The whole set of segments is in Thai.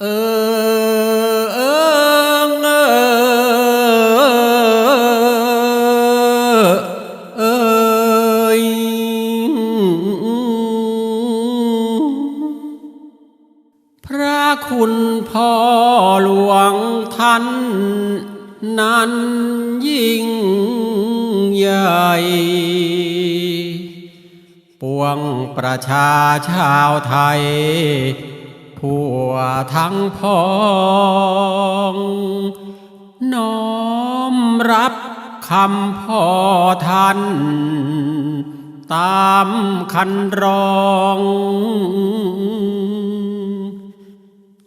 เออเออเออเอยพระคุณพ่อหลวงท่านนั้นยิ่งใหญ่ปวงประชาชาวไทย ทั่วทั้งพ้องน้อมรับคำพ่อท่าน ตามคันรอง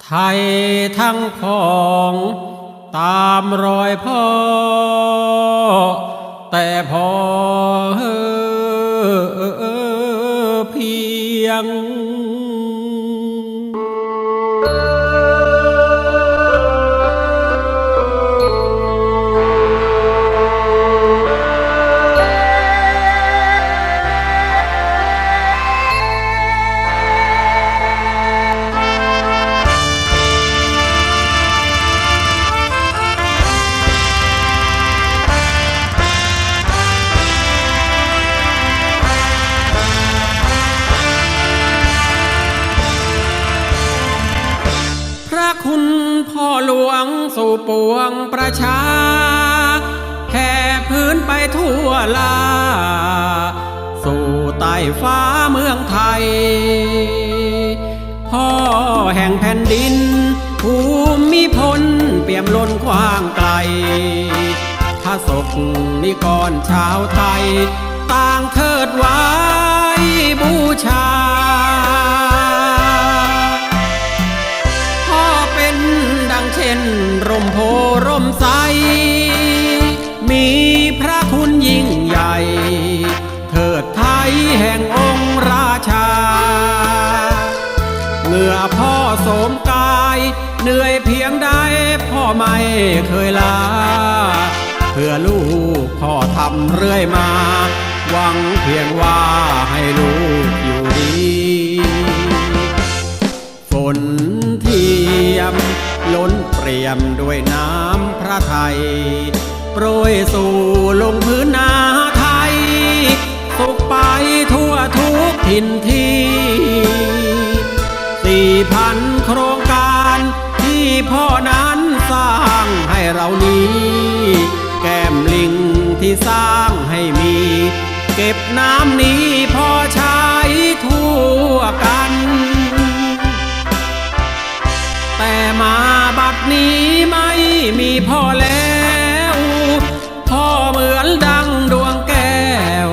ไทยทั้งพ้องตามรอยพ่อ แต่พอ คุณพ่อหลวงสู่ปวงประชาแผ่พื้นไปทั่วลา สู่ใต้ฟ้าเมืองไทย พ่อแห่งแผ่นดิน ภูมิพลเปี่ยมล้นกว้างไกลพระศกนิกรชาวไทย ต่างเทิดไว้บูชา ร่มโพร่มใส มีพระคุณยิ่งใหญ่ เถิดไทยแห่งองค์ราชาเมื่อพ่อโสมกาย เหนื่อยเพียงใดพ่อไม่เคยลา เพื่อลูกพ่อทำเรื่อยมา หวังเพียงว่าให้ลูก รียมด้วยน้ำพระไทย โปรยสู่ลงพื้นนาไทย สุขไปทั่วทุกถิ่นที่สี่พันโครงการที่พ่อนั้นสร้างให้เรานี้ แก้มลิงที่สร้างให้มี เก็บน้ำนี้พอใช้ทั่วกัน แต่มา นี้ไม่มีพ่อแล้ว พ่อเหมือนดังดวงแก้ว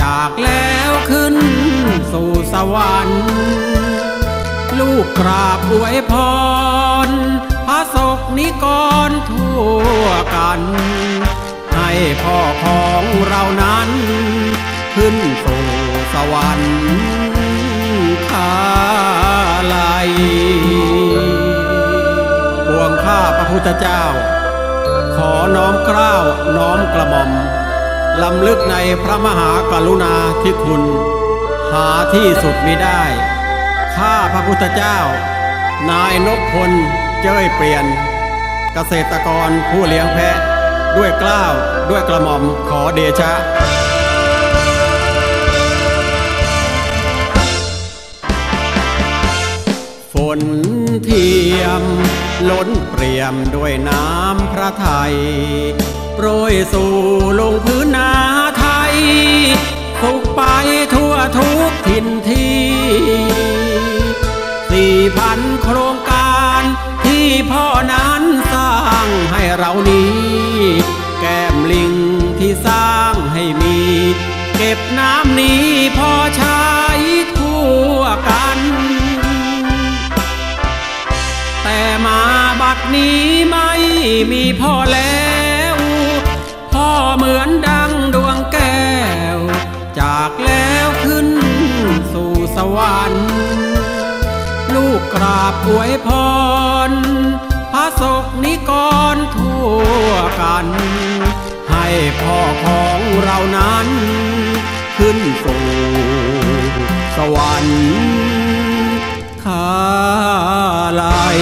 จากแล้วขึ้นสู่สวรรค์ ลูกกราบอวยพร พระศกนิกรทั่วกัน ให้พ่อของเรานั้น ขึ้นสู่สวรรค์ พระพุทธเจ้า ขอน้อมกล้าวน้อมกระหม่อมลำลึกในพระมหากรุณาธิคุณ หาที่สุดมิได้ ข้าพระพุทธเจ้า นายนพพลเจ้ยเปลี่ยน เกษตรกรผู้เลี้ยงแพะ ด้วยกล้าวด้วยกระหม่อมขอเดชะฝนเทียม ล้นเปรียมด้วยน้ำพระไทยโปรยสู่ลงพื้นนาไทยสุกไปทั่วทุกถิ่นที่สี่พันโครงการที่พ่อนั้นสร้างให้เรานี้ แก้มลิงที่สร้างให้มี เก็บน้ำนี้พอใช้ทั่วกัน จากนี้ไม่มีพ่อแล้ว พ่อเหมือนดังดวงแก้ว จากแล้วขึ้นสู่สวรรค์ ลูกกราบอวยพร พระศกนิกรทั่วกัน ให้พ่อของเรานั้น ขึ้นสู่สวรรค์คาลัย